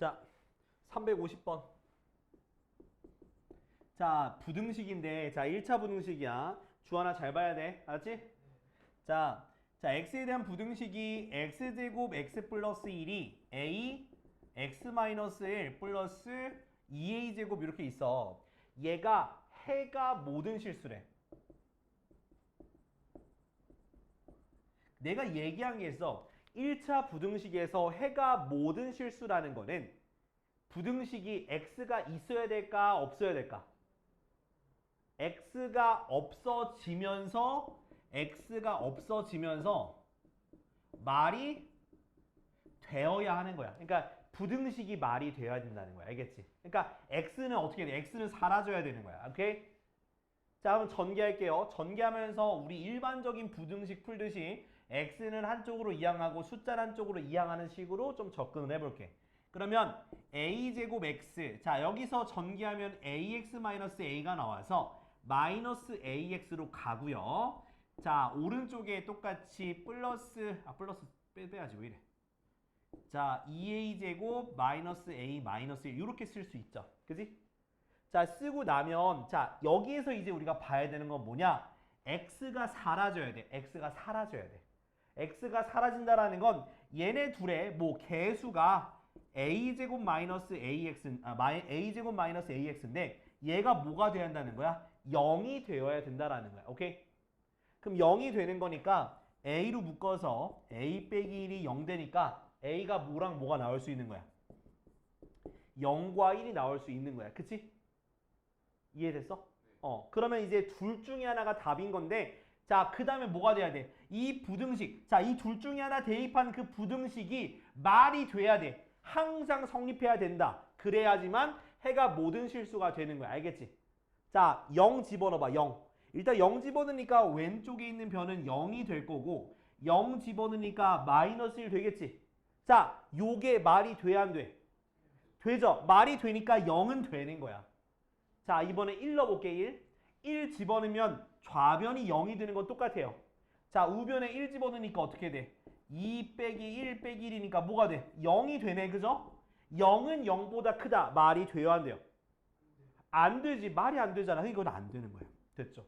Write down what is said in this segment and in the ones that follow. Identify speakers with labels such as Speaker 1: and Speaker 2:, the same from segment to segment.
Speaker 1: 자, 350번. 자, 부등식인데, 자, 1차 부등식이야. 주 하나 잘 봐야 돼. 알았지? 자, 자, x에 대한 부등식이 x제곱 x 플러스 1이 a x 마이너스 1 플러스 2a 제곱 이렇게 있어. 얘가 해가 모든 실수래. 내가 얘기한 게 있어. 1차 부등식에서 해가 모든 실수라는 거는 부등식이 x가 있어야 될까 없어야 될까? x가 없어지면서 x가 없어지면서 말이 되어야 하는 거야. 그러니까 부등식이 말이 되어야 된다는 거야. 알겠지? 그러니까 x는 어떻게 돼? x는 사라져야 되는 거야. 오케이? 자, 그럼 전개할게요. 전개하면서 우리 일반적인 부등식 풀듯이 x는 한쪽으로 이항하고 숫자 한쪽으로 이항하는 식으로 좀 접근을 해볼게. 그러면 a제곱 x 자 여기서 전개하면 ax-a가 나와서 마이너스 ax로 가고요. 자 오른쪽에 똑같이 플러스 아 플러스 빼, 빼야지 왜 이래. 자 2a제곱 마이너스 a 마이너스 1 이렇게 쓸 수 있죠. 그지? 자 쓰고 나면 자 여기에서 이제 우리가 봐야 되는 건 뭐냐? x가 사라져야 돼. x가 사라져야 돼. X가 사라진다라는 건 얘네 둘의 뭐 개수가 a제곱 마이너스 ax 아 마이, a제곱 마이너스 ax인데 얘가 뭐가 돼야 한다는 거야? 0이 되어야 된다라는 거야. 오케이? 그럼 0이 되는 거니까 a로 묶어서 a 빼기 1이 0 되니까 a가 뭐랑 뭐가 나올 수 있는 거야? 0과 1이 나올 수 있는 거야. 그치? 이해됐어? 어, 그러면 이제 둘 중에 하나가 답인 건데, 자, 그 다음에 뭐가 돼야 돼? 이 부등식. 자, 이 둘 중에 하나 대입한 그 부등식이 말이 돼야 돼. 항상 성립해야 된다. 그래야지만 해가 모든 실수가 되는 거야. 알겠지? 자, 0 집어넣어봐, 0. 일단 0 집어넣으니까 왼쪽에 있는 변은 0이 될 거고, 0 집어넣으니까 마이너스 1 되겠지? 자, 요게 말이 돼야 안 돼? 되죠? 말이 되니까 0은 되는 거야. 자, 이번에 1 넣어볼게, 1. 1 집어넣으면 좌변이 0이 되는 건 똑같아요. 자, 우변에 1 집어넣으니까 어떻게 돼? 2 빼기 1 빼기 1이니까 뭐가 돼? 0이 되네, 그죠? 0은 0보다 크다. 말이 돼요, 안 돼요? 안 되지. 말이 안 되잖아. 그러니까 이건 안 되는 거야. 됐죠?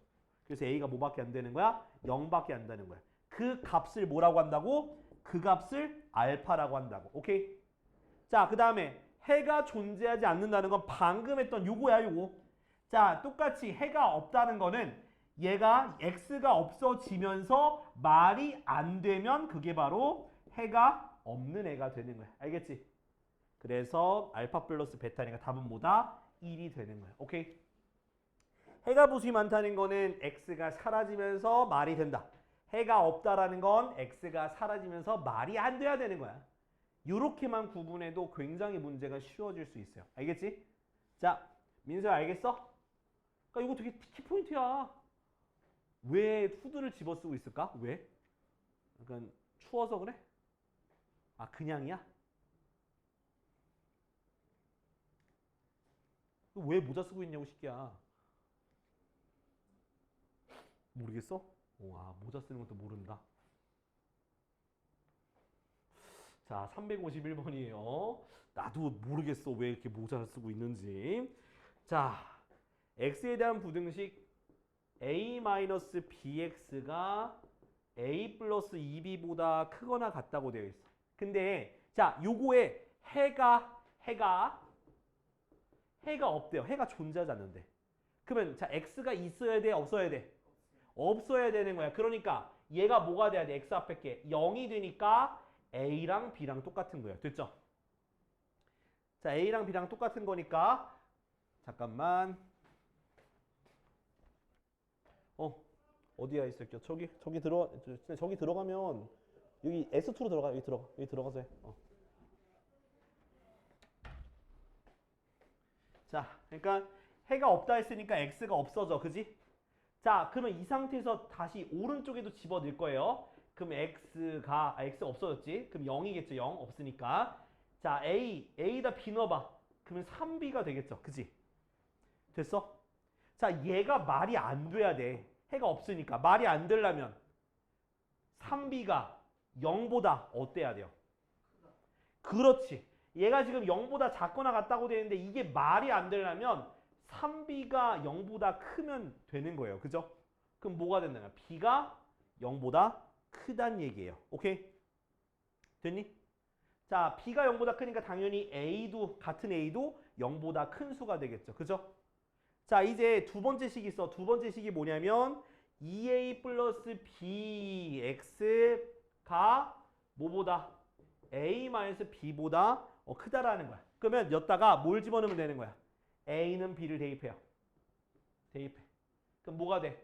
Speaker 1: 그래서 A가 뭐밖에 안 되는 거야? 0밖에 안 되는 거야. 그 값을 뭐라고 한다고? 그 값을 알파라고 한다고. 오케이? 자, 그 다음에 해가 존재하지 않는다는 건 방금 했던 요거야, 요거. 자, 똑같이 해가 없다는 거는 얘가 x가 없어지면서 말이 안 되면 그게 바로 해가 없는 애가 되는 거야. 알겠지? 그래서 알파 플러스 베타니까 답은 뭐다? 1이 되는 거야. 오케이? 해가 보수이 많다는 거는 x가 사라지면서 말이 된다. 해가 없다라는 건 x가 사라지면서 말이 안 돼야 되는 거야. 이렇게만 구분해도 굉장히 문제가 쉬워질 수 있어요. 알겠지? 자, 민서야 알겠어? 그러니까 이거 되게 키포인트야. 왜 후드를 집어 쓰고 있을까? 왜? 약간 추워서 그래? 아, 그냥이야? 왜 모자 쓰고 있냐고, 새끼야. 모르겠어? 오, 아, 모자 쓰는 것도 모른다. 자, 351번이에요. 나도 모르겠어. 왜 이렇게 모자를 쓰고 있는지. 자, x에 대한 부등식 a-bx가 a 플러스 2b보다 크거나 같다고 되어 있어. 근데 자, 요거에 해가 해가 해가 없대요. 해가 존재하지 않는데. 그러면 자, x가 있어야 돼, 없어야 돼? 없어야 되는 거야. 그러니까 얘가 뭐가 돼야 돼? x 앞에 게 0이 되니까 a랑 b랑 똑같은 거예요. 됐죠? 자, a랑 b랑 똑같은 거니까 잠깐만. 어, 어디야 이 새끼야? 저기 저기 들어 저- 저기 들어가면 여기 S2로 들어가. 여기 들어가. 여기 들어가서 해. 어. 자, 그러니까 해가 없다 했으니까 x가 없어져. 그지? 자, 그러면 이 상태에서 다시 오른쪽에도 집어넣을 거예요. 그럼 x가 아, x가 없어졌지? 그럼 0이겠죠. 0 없으니까. 자, a a다 b 넣어봐. 그러면 3b가 되겠죠. 그지? 됐어? 자, 얘가 말이 안 돼야 돼. 해가 없으니까. 말이 안 되려면 3b가 0보다 어때야 돼요? 그렇지. 얘가 지금 0보다 작거나 같다고 되는데 이게 말이 안 되려면 3b가 0보다 크면 되는 거예요. 그죠? 그럼 뭐가 된다냐? b가 0보다 크단 얘기예요. 오케이? 됐니? 자, b가 0보다 크니까 당연히 a도 같은 a도 0보다 큰 수가 되겠죠. 그죠? 자, 이제 두 번째 식이 있어. 두 번째 식이 뭐냐면 2a 플러스 bx가 뭐보다 a 마이너스 b보다 어, 크다라는 거야. 그러면 여기다가 뭘 집어넣으면 되는 거야? a는 b를 대입해요. 대입해. 그럼 뭐가 돼?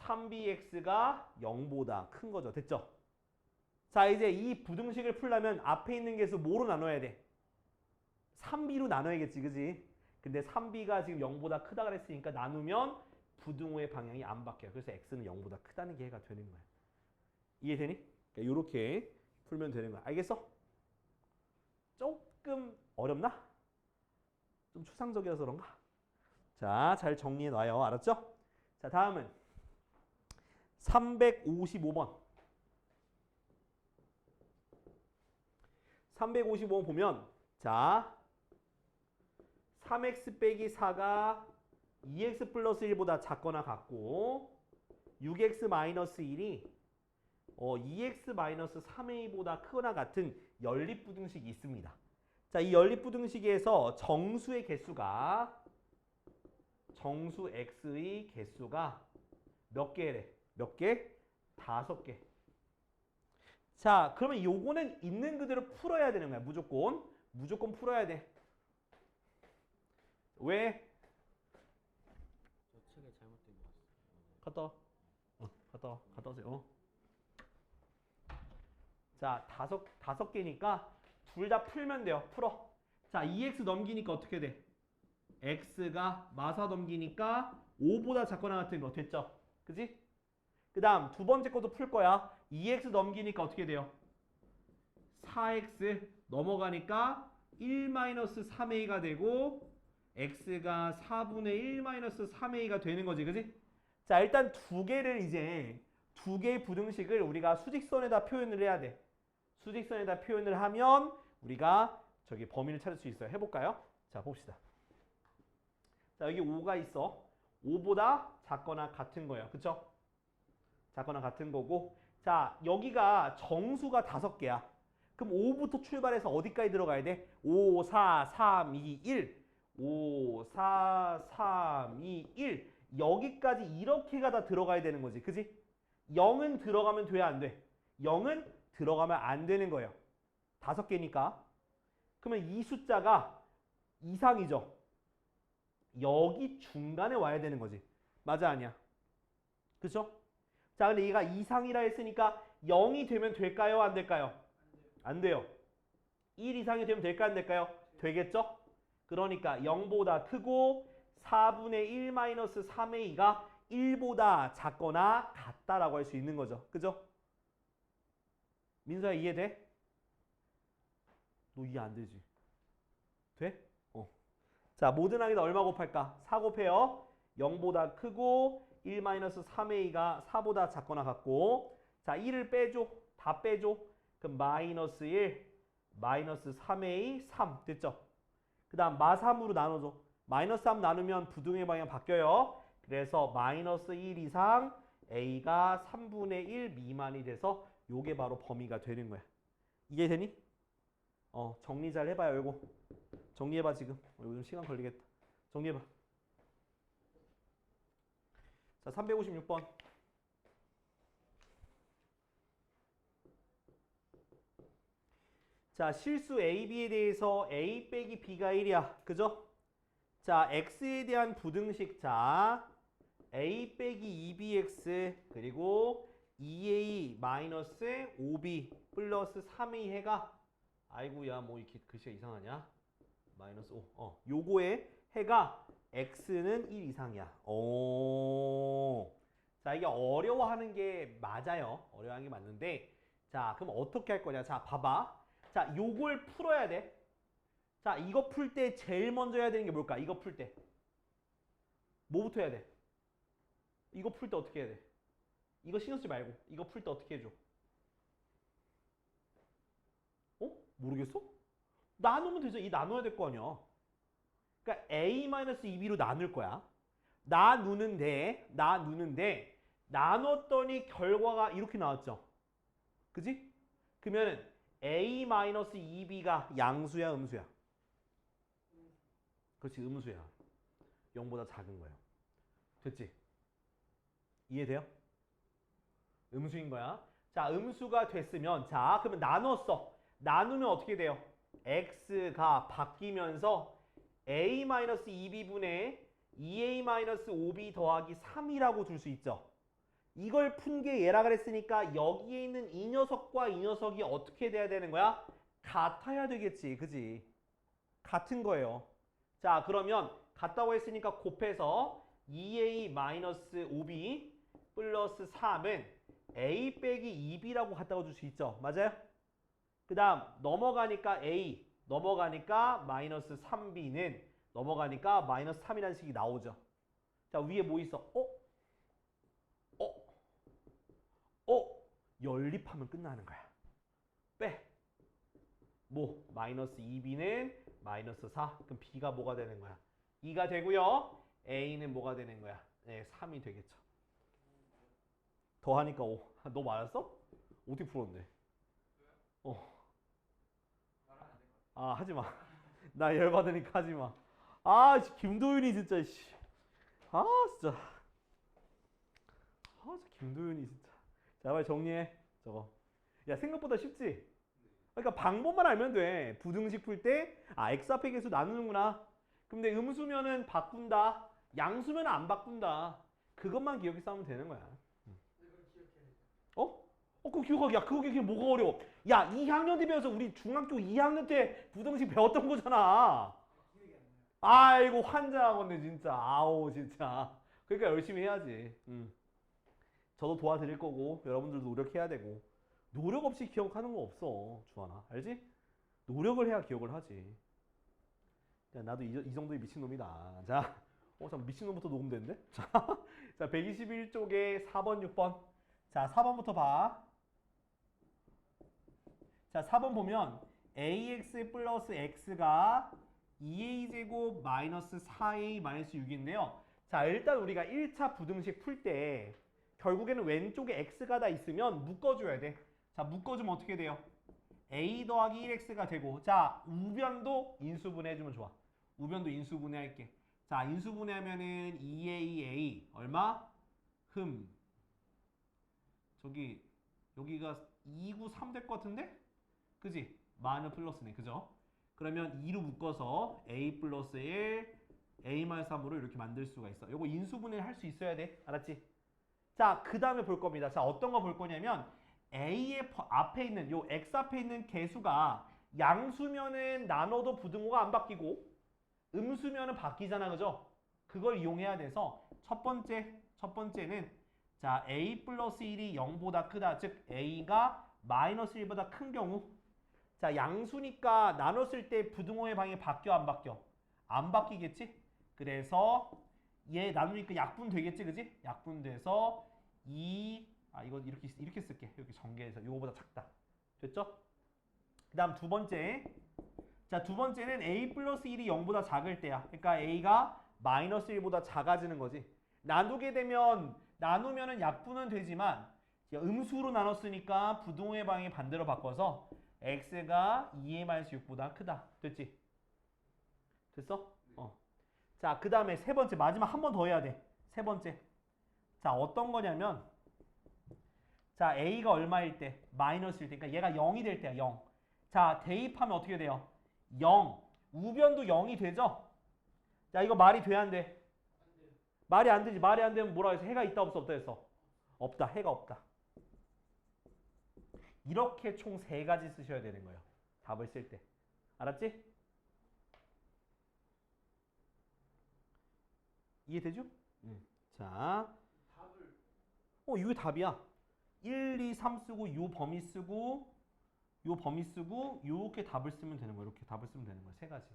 Speaker 1: 3bx가 0보다 큰 거죠. 됐죠? 자, 이제 이 부등식을 풀려면 앞에 있는 개수 뭐로 나눠야 돼? 3b로 나눠야겠지, 그지? 근데 3b가 지금 0보다 크다 그랬으니까 나누면 부등호의 방향이 안 바뀌어요. 그래서 x는 0보다 크다는 게 해가 되는 거야. 이해되니? 이렇게 풀면 되는 거야. 알겠어? 조금 어렵나? 좀 추상적이어서 그런가? 자, 잘 정리해 놔요. 알았죠? 자, 다음은 355번. 355번 보면 자 3x 빼기 4가 2x 플러스 1보다 작거나 같고 6x 마이너스 1이 어, 2x 마이너스 3a보다 크거나 같은 연립부등식이 있습니다. 자, 이 연립부등식에서 정수의 개수가 정수 x의 개수가 몇 개래? 몇 개? 다섯 개. 자, 그러면 요거는 있는 그대로 풀어야 되는 거야. 무조건. 무조건 풀어야 돼. 왜?
Speaker 2: 저 책에 잘못된 거 같아요.
Speaker 1: 갔다 와. 어, 갔다 와. 갔다 오세요. 어. 자, 다섯, 다섯 개니까 둘 다 풀면 돼요. 풀어. 자, 2x 넘기니까 어떻게 돼? x가 마사 넘기니까 5보다 작거나 같은 거 됐죠? 그지? 그 다음 두 번째 것도 풀 거야. 2x 넘기니까 어떻게 돼요? 4x 넘어가니까 1-3a가 되고 x가 4분의 1-3a가 되는 거지. 그지? 자, 일단 두 개를 이제 두 개의 부등식을 우리가 수직선에다 표현을 해야 돼. 수직선에다 표현을 하면 우리가 저기 범위를 찾을 수 있어요. 해볼까요? 자, 봅시다. 자, 여기 5가 있어. 5보다 작거나 같은 거예요. 그쵸? 작거나 같은 거고. 자, 여기가 정수가 다섯 개야. 그럼 5부터 출발해서 어디까지 들어가야 돼? 5, 4, 3, 2, 1. 5, 4, 3, 2, 1. 여기까지 이렇게가 다 들어가야 되는 거지. 그지? 0은 들어가면 돼, 안 돼? 0은 들어가면 안 되는 거예요. 다섯 개니까. 그러면 이 숫자가 이상이죠. 여기 중간에 와야 되는 거지. 맞아, 아니야? 그죠? 자, 근데 얘가 이상이라 했으니까 0이 되면 될까요? 안 될까요? 안 돼요. 1 이상이 되면 될까? 안 될까요? 되겠죠? 그러니까 0보다 크고 4분의 1 마이너스 3의 2가 1보다 작거나 같다라고 할 수 있는 거죠. 그죠? 민서야 이해돼? 너 이해 안 되지? 돼? 어. 자, 모든 항이다 얼마 곱할까? 4 곱해요. 0보다 크고 1 마이너스 3의 2가 4보다 작거나 같고 자, 1을 빼줘. 다 빼줘. 그럼 마이너스 1, 마이너스 3의 3 됐죠? 그 다음 마3으로 나눠줘. 마이너스 3 나누면 부등의 방향 바뀌어요. 그래서 마이너스 1 이상 a가 3분의 1 미만이 돼서 요게 바로 범위가 되는 거야. 이해되니? 어 정리 잘 해봐요 요거. 정리해봐 지금. 어, 요즘 시간 걸리겠다. 정리해봐. 자 356번. 자 실수 a, b에 대해서 a 빼기 b가 1이야. 그죠? 자 x에 대한 부등식. 자 a 빼기 2bx 그리고 2a 마이너스 5b 플러스 3a 해가. 아이고야 뭐 이렇게 글씨가 이상하냐? 마이너스 5 어, 요거의 해가 x는 1 이상이야. 오. 자 이게 어려워하는 게 맞아요. 어려워하는 게 맞는데 자 그럼 어떻게 할 거냐? 자 봐봐 자 요걸 풀어야 돼 자, 이거 풀 때 제일 먼저 해야 되는 게 뭘까? 이거 풀 때. 뭐부터 해야 돼? 이거 풀 때 어떻게 해야 돼? 이거 신경 쓰지 말고 이거 풀 때 어떻게 해줘? 어? 모르겠어? 나누면 되죠. 이 나눠야 될 거 아니야. 그러니까 a-2b로 나눌 거야. 나누는데 나누는데 나눴더니 결과가 이렇게 나왔죠. 그지? 그러면 a-2b가 양수야, 음수야? 그렇지, 음수야. 0보다 작은 거예요. 됐지? 이해돼요? 음수인 거야. 자, 음수가 됐으면 자, 그러면 나눴어. 나누면 어떻게 돼요? x가 바뀌면서 a-2b분의 2a-5b 더하기 3이라고 둘수 있죠. 이걸 푼 게 얘라 그랬으니까 여기에 있는 이 녀석과 이 녀석이 어떻게 돼야 되는 거야? 같아야 되겠지. 그지? 같은 거예요. 자, 그러면 같다고 했으니까 곱해서 2a-5b 플러스 3은 a 빼기 2b라고 갖다 가 줄 수 있죠. 맞아요? 그 다음 넘어가니까 a 넘어가니까 마이너스 3b는 넘어가니까 마이너스 3이라는 식이 나오죠. 자 위에 뭐 있어? 어? 어? 어? 연립하면 끝나는 거야. 빼. 뭐? 마이너스 2b는 마이너스 4. 그럼 b가 뭐가 되는 거야? 2가 되고요. a는 뭐가 되는 거야? 네, 3이 되겠죠. 더하니까 5. 너 맞았어? 어떻게 풀었는데? 어. 아 하지 마. 나 열받으니까 하지 마. 아 씨, 김도윤이 진짜 씨. 아 진짜. 아 진짜 김도윤이 진짜. 자 빨리 정리해 저거. 야 생각보다 쉽지? 그러니까 방법만 알면 돼. 부등식 풀 때 아 x 앞에 계수 나누는구나. 근데 음수면은 바꾼다. 양수면은 안 바꾼다. 그것만 기억해서 하면 되는 거야. 어? 어, 그거 기억하기. 야, 그거 기억하기 뭐가 어려워. 야, 2학년 때 배워서 우리 중학교 2학년 때 부등식 배웠던 거잖아. 아이고, 환장하겠네, 진짜. 아우, 진짜. 그러니까 열심히 해야지. 음. 저도 도와드릴 거고, 여러분들도 노력해야 되고. 노력 없이 기억하는 거 없어, 주하나. 알지? 노력을 해야 기억을 하지. 야, 나도 이, 이 정도의 미친놈이다. 자, 어, 잠 미친놈부터 녹음됐는데? 자, 자, 121쪽에 4번, 6번. 자, 4번부터 봐. 자, 4번 보면 ax 플러스 x가 2a제곱 마이너스 4a 마이너스 6인데요. 자, 일단 우리가 1차 부등식 풀때 결국에는 왼쪽에 x가 다 있으면 묶어줘야 돼. 자, 묶어주면 어떻게 돼요? a 더하기 1x가 되고 자, 우변도 인수분해해주면 좋아. 우변도 인수분해할게. 자, 인수분해하면은 2aa 얼마? 흠. 저기 여기가 293될 것 같은데? 그지? 마는 플러스네. 그죠? 그러면 2로 묶어서 a 플러스 1, a 마이너스 3으로 이렇게 만들 수가 있어. 요거 인수분해 할 수 있어야 돼. 알았지? 자, 그 다음에 볼 겁니다. 자, 어떤 거 볼 거냐면 a의 퍼- 앞에 있는 요 x 앞에 있는 개수가 양수면은 나눠도 부등호가 안 바뀌고 음수면은 바뀌잖아. 그죠? 그걸 이용해야 돼서 첫 번째 첫 번째는 자, a 플러스 1이 0보다 크다. 즉 a가 마이너스 1보다 큰 경우 자, 양수니까 나눴을 때 부등호의 방향이 바뀌어 안 바뀌어? 안 바뀌겠지? 그래서 얘 나누니까 약분 되겠지, 그지? 약분돼서 2 아, 이거 이렇게 이렇게 쓸게. 이렇게 전개해서 이거보다 작다. 됐죠? 그 다음 두 번째. 자, 두 번째는 a 플러스 1이 0보다 작을 때야. 그러니까 a가 마이너스 1보다 작아지는 거지. 나누게 되면 나누면 은 약분은 되지만 음수로 나눴으니까 부등호의 방향이 반대로 바꿔서 x가 2a-6보다 크다. 됐지? 됐어? 어. 자, 그 다음에 세 번째, 마지막 한 번 더 해야 돼. 세 번째. 자, 어떤 거냐면, 자, a가 얼마일 때? 마이너스일 때. 그러니까 얘가 0이 될 때야, 0. 자, 대입하면 어떻게 돼요? 0. 우변도 0이 되죠? 자, 이거 말이 돼, 안 돼? 말이 안 되지. 말이 안 되면 뭐라 해서 해가 있다, 없어, 없다 했어? 없다. 해가 없다. 이렇게 총 세 가지 쓰셔야 되는 거예요. 답을 쓸 때. 알았지? 이해되죠? 응. 자. 어, 이게 답이야. 1, 2, 3 쓰고 요 범위 쓰고 요 범위 쓰고 요렇게 답을 쓰면 되는 거야. 이렇게 답을 쓰면 되는 거야. 세 가지.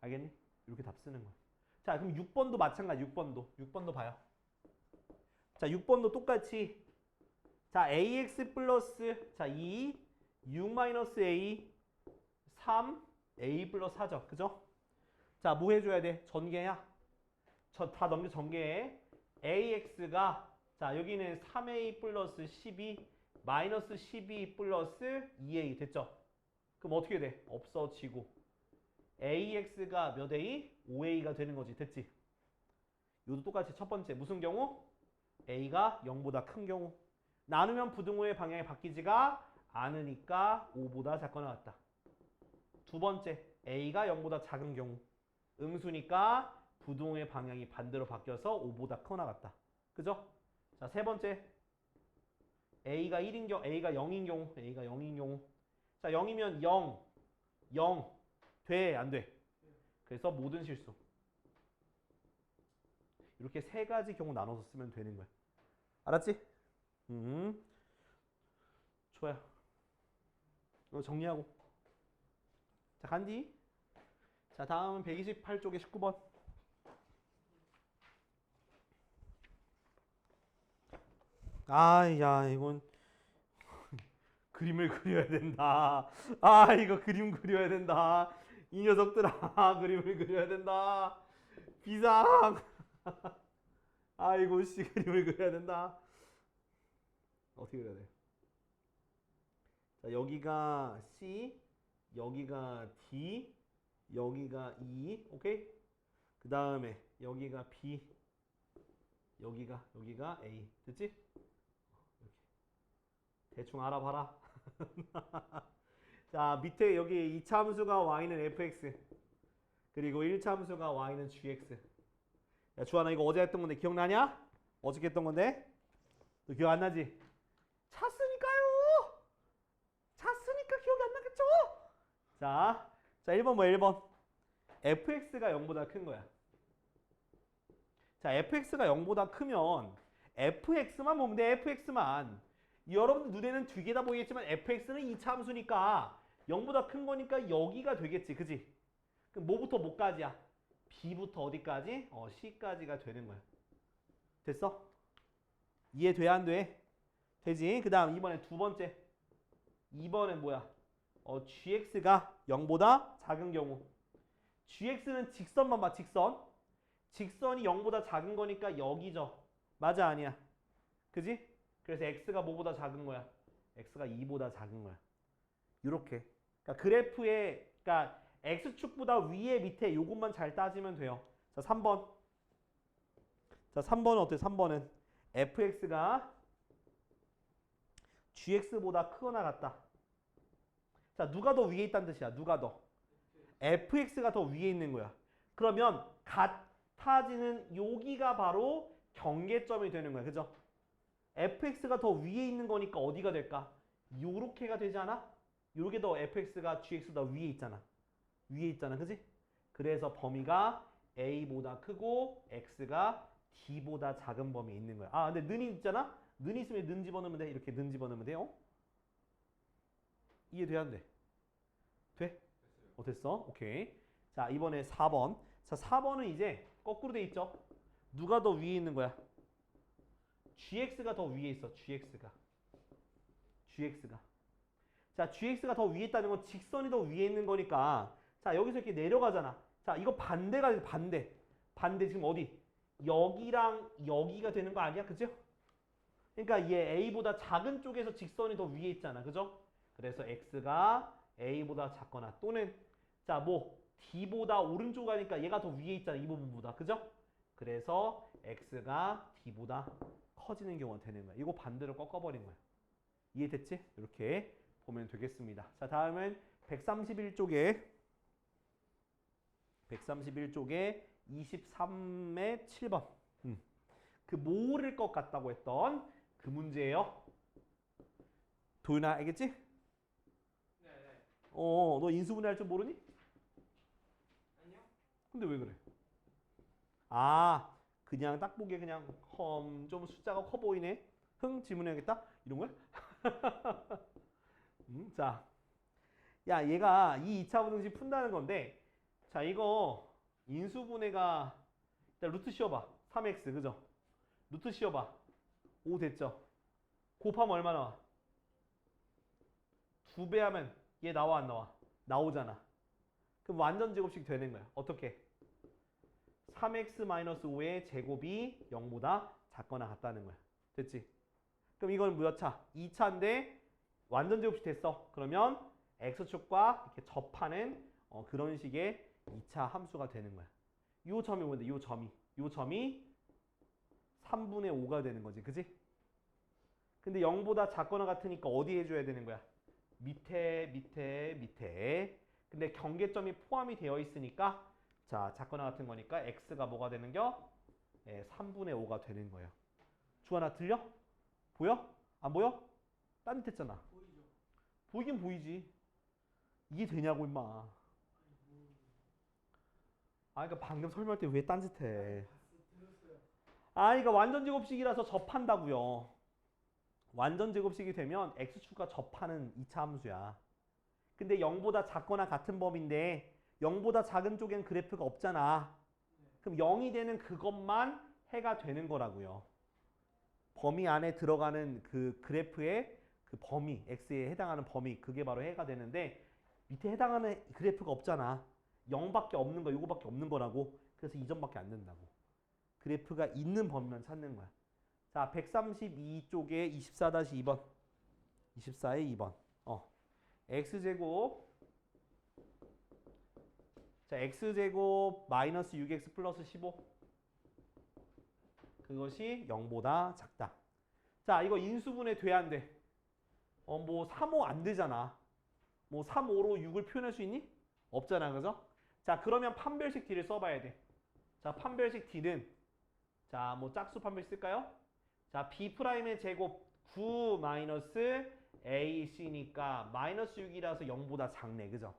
Speaker 1: 알겠니? 이렇게 답 쓰는 거야. 자, 그럼 6번도 마찬가지. 6번도. 6번도 봐요. 자, 6번도 똑같이 자, ax 플러스 자, 2 6 마이너스 a 3 a 플러스 4죠. 그죠? 자, 뭐 해줘야 돼? 전개야. 저 다 넘겨 전개해. ax가 자 여기는 3a 플러스 12 마이너스 12 플러스 2a 됐죠? 그럼 어떻게 돼? 없어지고 ax가 몇 a? 5a가 되는 거지. 됐지? 이것도 똑같이 첫 번째 무슨 경우? a가 0보다 큰 경우 나누면 부등호의 방향이 바뀌지가 않으니까 5보다 작거나 같다. 두 번째 a가 0보다 작은 경우 음수니까 부등호의 방향이 반대로 바뀌어서 5보다 크거나 같다. 그죠? 자, 세 번째. A가 1인 경우, A가 0인 경우, A가 0인 경우. 자, 0이면 0, 0. 돼, 안 돼? 그래서 모든 실수. 이렇게 세 가지 경우 나눠서 쓰면 되는 거야. 알았지? 음. 좋아요. 이거 정리하고. 자, 간디. 자, 다음은 128쪽에 19번. 아, 야, 이건 그림을 그려야 된다. 아, 이거 그림 그려야 된다. 이 녀석들아, 그림을 그려야 된다. 비상. 아이고, 씨, 그림을 그려야 된다. 어떻게 그려야 돼? 자, 여기가 C, 여기가 D, 여기가 E, 오케이? 그 다음에 여기가 B, 여기가 여기가 A, 됐지? 대충 알아봐라. 자 밑에 여기 2차 함수가 y는 fx 그리고 1차 함수가 y는 gx. 야 주하나 이거 어제 했던 건데 기억나냐? 어저께 했던 건데 너 기억 안 나지? 찼으니까요. 찼으니까 기억이 안 나겠죠? 자, 자 1번 뭐 1번 fx가 0보다 큰 거야. 자, fx가 0보다 크면 fx만 보면 돼. fx만. 여러분들 눈에는 두 개 다 보이겠지만 fx는 2차 함수니까 0보다 큰 거니까 여기가 되겠지. 그지? 그럼 뭐부터 뭐까지야? b부터 어디까지? 어, c까지가 되는 거야. 됐어? 이해돼 안 돼? 되지? 그 다음 이번에 두 번째. 2번은 뭐야? 어, gx가 0보다 작은 경우. gx는 직선만 봐, 직선. 직선이 0보다 작은 거니까 여기죠. 맞아, 아니야? 그지? 그래서 x가 뭐보다 작은 거야? x가 2보다 작은 거야. 이렇게. 그러니까 그래프에, 그러니까 x축보다 위에 밑에 요것만 잘 따지면 돼요. 자, 3번. 자, 3번은 어때? 3번은 fx가 gx보다 크거나 같다. 자, 누가 더 위에 있다는 뜻이야? 누가 더? fx가 더 위에 있는 거야. 그러면 같아지는 여기가 바로 경계점이 되는 거야. 그죠? Fx가 더 위에 있는 거니까 어디가 될까? 요렇게가 되지 않아? 요렇게 더 fx가 gx보다 위에 있잖아. 위에 있잖아. 그지? 그래서 범위가 a보다 크고 x가 d보다 작은 범위에 있는 거야. 아, 근데 는이 있잖아? 는이 있으면 는 집어넣으면 돼. 이렇게 는 집어넣으면 돼요. 이해돼 안 돼? 돼? 어 됐어? 오케이. 자 이번에 4번. 자 4번은 이제 거꾸로 돼 있죠. 누가 더 위에 있는 거야? Gx가 더 위에 있어. gx가. gx가. 자 gx가 더 위에 있다는 건 직선이 더 위에 있는 거니까 자 여기서 이렇게 내려가잖아. 자 이거 반대가 돼, 반대. 반대 지금 어디? 여기랑 여기가 되는 거 아니야? 그죠? 그러니까 얘 a보다 작은 쪽에서 직선이 더 위에 있잖아. 그죠? 그래서 x가 a보다 작거나 또는 자 뭐 d보다 오른쪽 가니까 얘가 더 위에 있잖아. 이 부분보다. 그죠? 그래서 x가 d보다 커지는 경우가 되는 거야. 이거 반대로 꺾어버린 거야. 이해됐지? 이렇게 보면 되겠습니다. 자 다음은 131쪽에 131쪽에 23의 7번 음. 그 모를 것 같다고 했던 그 문제예요. 도윤아 알겠지?
Speaker 2: 네네.
Speaker 1: 어, 너 인수분해 할 줄 모르니?
Speaker 2: 아니요.
Speaker 1: 근데 왜 그래? 아, 그냥 딱 보기에 그냥 험, 좀 숫자가 커 보이네. 흥 질문해야겠다. 이런 거야? 음, 자, 야, 얘가 이 2차 부등식 푼다는 건데, 자, 이거 인수분해가 일단 루트 씌워봐. 3x 그죠? 루트 씌워봐. 5 됐죠? 곱하면 얼마 나와? 두 배 하면 얘 나와 안 나와? 나오잖아. 그럼 완전 제곱식 되는 거야. 어떻게? 3x-5의 제곱이 0보다 작거나 같다는 거야. 됐지? 그럼 이건 몇 차? 2차인데 완전 제곱식 됐어. 그러면 x축과 이렇게 접하는 어, 그런 식의 2차 함수가 되는 거야. 요 점이 뭔데? 요 점이. 요 점이 3분의 5가 되는 거지. 그지? 근데 0보다 작거나 같으니까 어디에 해줘야 되는 거야? 밑에, 밑에, 밑에. 근데 경계점이 포함이 되어 있으니까 자, 작거나 같은 거니까 x가 뭐가 되는겨? 예, 3분의 5가 되는 거예요. 주하나 들려? 보여? 안 보여? 딴짓했잖아.
Speaker 2: 보이죠?
Speaker 1: 보이긴 보이지. 이게 되냐고 임마. 아, 그러니까 방금 설명할 때 왜 딴짓해? 아, 그러니까 완전 제곱식이라서 접한다고요. 완전 제곱식이 되면 x축과 접하는 2차 함수야. 근데 0보다 작거나 같은 범위인데 0보다 작은 쪽엔 그래프가 없잖아. 그럼 0이 되는 그것만 해가 되는 거라고요. 범위 안에 들어가는 그 그래프의 그 범위, x에 해당하는 범위, 그게 바로 해가 되는데 밑에 해당하는 그래프가 없잖아. 0밖에 없는 거, 요거밖에 없는 거라고. 그래서 2점밖에 안 된다고. 그래프가 있는 범위만 찾는 거야. 자, 132쪽에 24-2번. 24에 2번. 어. x제곱 자, x제곱 마이너스 6x 플러스 15 그것이 0보다 작다. 자, 이거 인수분해 돼 안 돼? 어, 뭐 3호 안 되잖아. 뭐 3호로 6을 표현할 수 있니? 없잖아. 그죠? 자, 그러면 판별식 D를 써봐야 돼. 자, 판별식 D는 자, 뭐 짝수 판별식 쓸까요? 자, B'의 제곱 9 마이너스 AC니까 마이너스 6이라서 0보다 작네. 그죠?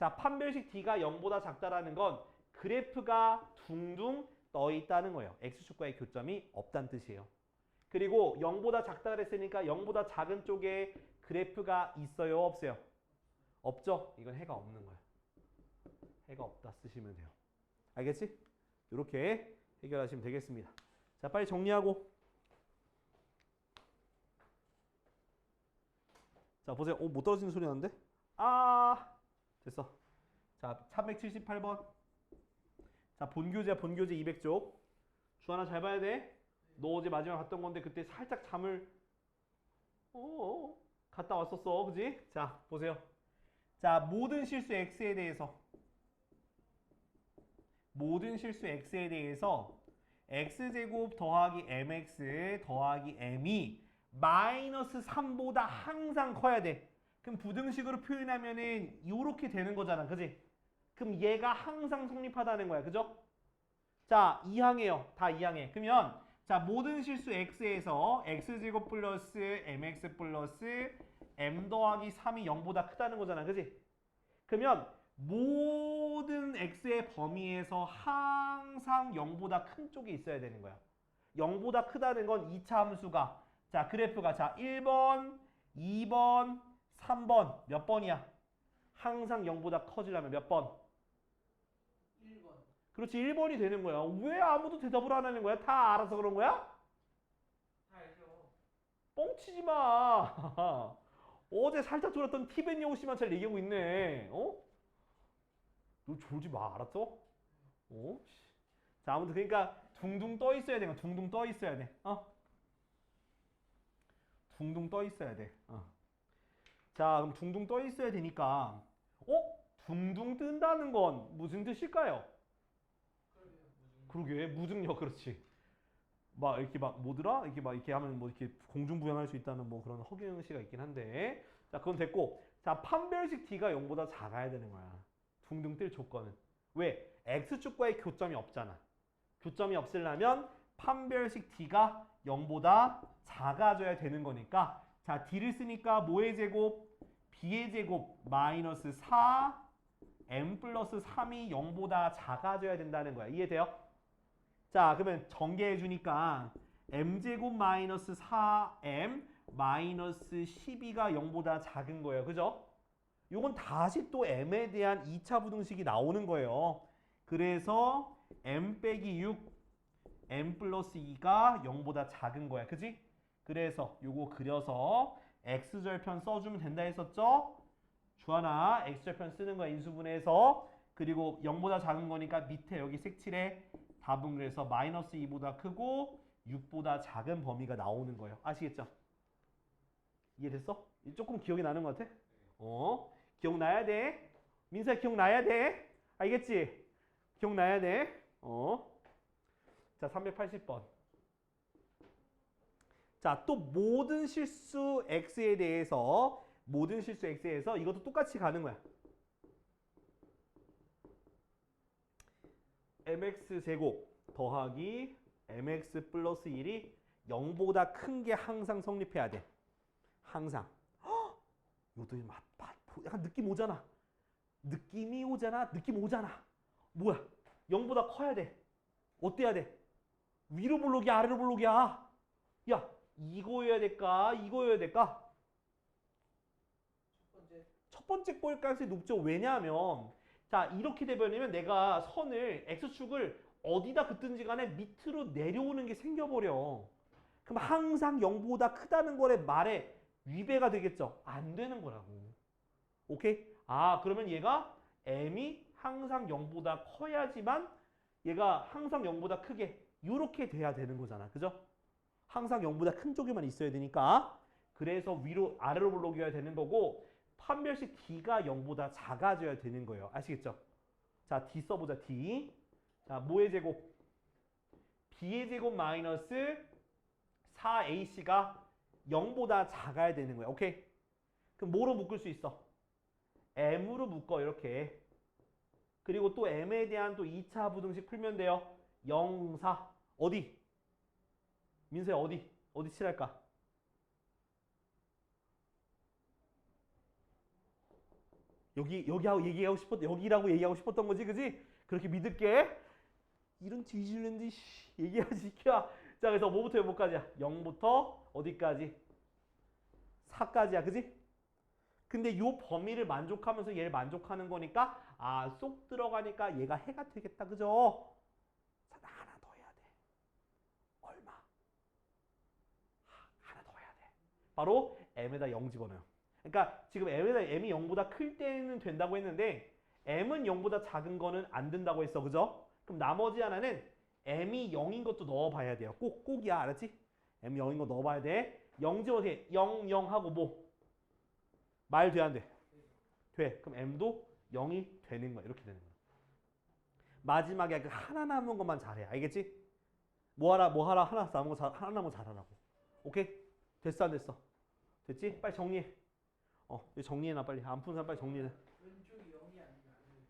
Speaker 1: 자, 판별식 D가 0보다 작다라는 건 그래프가 둥둥 떠 있다는 거예요. X축과의 교점이 없다는 뜻이에요. 그리고 0보다 작다 그랬으니까 0보다 작은 쪽에 그래프가 있어요, 없어요? 없죠? 이건 해가 없는 거야. 해가 없다 쓰시면 돼요. 알겠지? 이렇게 해결하시면 되겠습니다. 자, 빨리 정리하고. 자, 보세요. 오, 못 떨어지는 소리 나는데? 아, 됐어. 자, 378번. 자, 본교재야, 본교재 200쪽. 주하나 잘 봐야 돼. 너 어제 마지막 봤던 건데 그때 살짝 잠을 어 갔다 왔었어. 그지? 자, 보세요. 자, 모든 실수 x에 대해서 모든 실수 x에 대해서 x제곱 더하기 mx 더하기 m이 마이너스 3보다 항상 커야 돼. 그럼 부등식으로 표현하면은 이렇게 되는 거잖아. 그지? 그럼 얘가 항상 성립하다는 거야. 그죠? 자, 이항해요. 다 이항해. 그러면 자, 모든 실수 x에서 x제곱 플러스 mx 플러스 m 더하기 3이 0보다 크다는 거잖아. 그지? 그러면 모든 x의 범위에서 항상 0보다 큰 쪽이 있어야 되는 거야. 0보다 크다는 건 2차 함수가 자, 그래프가 자, 1번, 2번, 3번 몇 번이야? 항상 0보다 커지려면 몇 번?
Speaker 2: 1번.
Speaker 1: 그렇지 1번이 되는 거야. 왜 아무도 대답을 안 하는 거야? 다 알아서 그런 거야?
Speaker 2: 다 알죠.
Speaker 1: 뻥치지 마. 어제 살짝 졸았던 티벤 여우 씨만 잘 얘기하고 있네. 어? 너 졸지 마, 알았어? 어? 씨. 자, 아무튼 그러니까 둥둥 떠 있어야 돼. 둥둥 떠 있어야 돼. 어? 둥둥 떠 있어야 돼. 어. 자, 그럼 둥둥 떠 있어야 되니까 어? 둥둥 뜬다는 건 무슨 뜻일까요?
Speaker 2: 그러게
Speaker 1: 무중력 그렇지. 막 이렇게 막 뭐더라? 이렇게 막 이렇게 하면 뭐 이렇게 공중부양할 수 있다는 뭐 그런 허경 씨가 있긴 한데 자 그건 됐고 자 판별식 D가 0보다 작아야 되는 거야. 둥둥 뜰 조건은 왜? X축과의 교점이 없잖아. 교점이 없으려면 판별식 D가 0보다 작아져야 되는 거니까 자 D를 쓰니까 뭐의 제곱? B의 제곱 마이너스 4 m 플러스 3이 0보다 작아져야 된다는 거야. 이해돼요? 자, 그러면 전개해 주니까 m제곱 마이너스 4m 마이너스 12가 0보다 작은 거예요. 그죠? 요건 다시 또 m에 대한 2차 부등식이 나오는 거예요. 그래서 m 빼기 6 m 플러스 2가 0보다 작은 거야. 그지? 그래서 요거 그려서 x절편 써주면 된다 했었죠? 주하나 x절편 쓰는 거야 인수분해해서 그리고 0보다 작은 거니까 밑에 여기 색칠에 답은 그래서 마이너스 2보다 크고 6보다 작은 범위가 나오는 거예요. 아시겠죠? 이해됐어? 조금 기억이 나는 것 같아? 어? 기억나야 돼. 민서 기억나야 돼. 알겠지? 기억나야 돼. 어? 자, 380번. 자, 또 모든 실수 x에 대해서 모든 실수 x에 대해서 이것도 똑같이 가는 거야. mx 제곱 더하기 mx 플러스 1이 0보다 큰 게 항상 성립해야 돼. 항상. 헉! 이것도 맛, 맛, 약간 느낌 오잖아. 느낌이 오잖아. 느낌 오잖아. 뭐야? 0보다 커야 돼. 어때야 돼? 위로 볼록이야, 아래로 볼록이야. 야, 이거여야 될까? 이거여야 될까?
Speaker 2: 첫 번째
Speaker 1: 첫 번째 거일 가능성이 높죠. 왜냐하면 자 이렇게 되버리면 내가 선을 x축을 어디다 긋든지 간에 밑으로 내려오는 게 생겨버려. 그럼 항상 0보다 크다는 거에 말에 위배가 되겠죠. 안 되는 거라고. 오케이? 아 그러면 얘가 m이 항상 0보다 커야지만 얘가 항상 0보다 크게 이렇게 돼야 되는 거잖아. 그죠? 항상 0보다 큰 쪽에만 있어야 되니까 그래서 위로 아래로 볼록이어야 되는 거고 판별식 d가 0보다 작아져야 되는 거예요. 아시겠죠? 자, d 써보자, d. 자, 뭐의 제곱? b의 제곱 마이너스 4ac가 0보다 작아야 되는 거야. 오케이? 그럼 뭐로 묶을 수 있어? m으로 묶어, 이렇게. 그리고 또 m에 대한 또 2차 부등식 풀면 돼요. 0, 4. 어디? 민서야, 어디? 어디 칠할까? 여기 여기 하고 얘기하고 싶었 여기라고 얘기하고 싶었던 거지, 그지? 그렇게 믿을게. 이런 뒤질랜드 씨 얘기하지 시켜. 자, 그래서 뭐부터 뭐까지야? 0부터 어디까지? 4까지야, 그지? 근데 요 범위를 만족하면서 얘를 만족하는 거니까 아, 쏙 들어가니까 얘가 해가 되겠다, 그죠? 자, 나 하나 더 해야 돼. 얼마? 하, 하나 더 해야 돼. 바로 m에다 0 집어넣어요. 그러니까 지금 m에다 m이 0보다 클 때는 된다고 했는데 m은 0보다 작은 거는 안 된다고 했어. 그죠? 그럼 나머지 하나는 m이 0인 것도 넣어 봐야 돼요. 꼭 꼭이야. 알았지? m 0인 거 넣어 봐야 돼. 0 집어서 0 0 하고 뭐? 말 돼 안 돼? 돼. 그럼 m도 0이 되는 거야. 이렇게 되는 거야. 마지막에 그 하나 남은 것만 잘해. 알겠지? 뭐 하라 뭐 하라 하나 남은 거 잘, 하나 남은 거 잘하라고. 오케이? 됐어 안 됐어? 됐지? 빨리 정리해. 어, 정리해놔 빨리. 안 푼 사람 빨리 정리해.
Speaker 2: 왼쪽이 0이 아니면 안 돼요.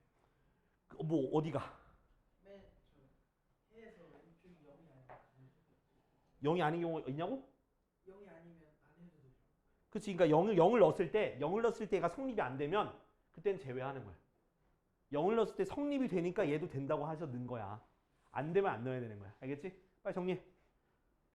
Speaker 1: 그, 뭐 어디가?
Speaker 2: 맨저 해에서 왼쪽이 0이 아니면 안 돼요.
Speaker 1: 0이 아닌 경우 있냐고?
Speaker 2: 0이 아니면 안 해도 되죠.
Speaker 1: 그치? 그러니까 0을 0을 넣었을 때 0을 넣었을 때가 성립이 안 되면 그때는 제외하는 거야. 0을 넣었을 때 성립이 되니까 얘도 된다고 하셔 넣은 거야. 안 되면 안 넣어야 되는 거야. 알겠지? 빨리 정리해.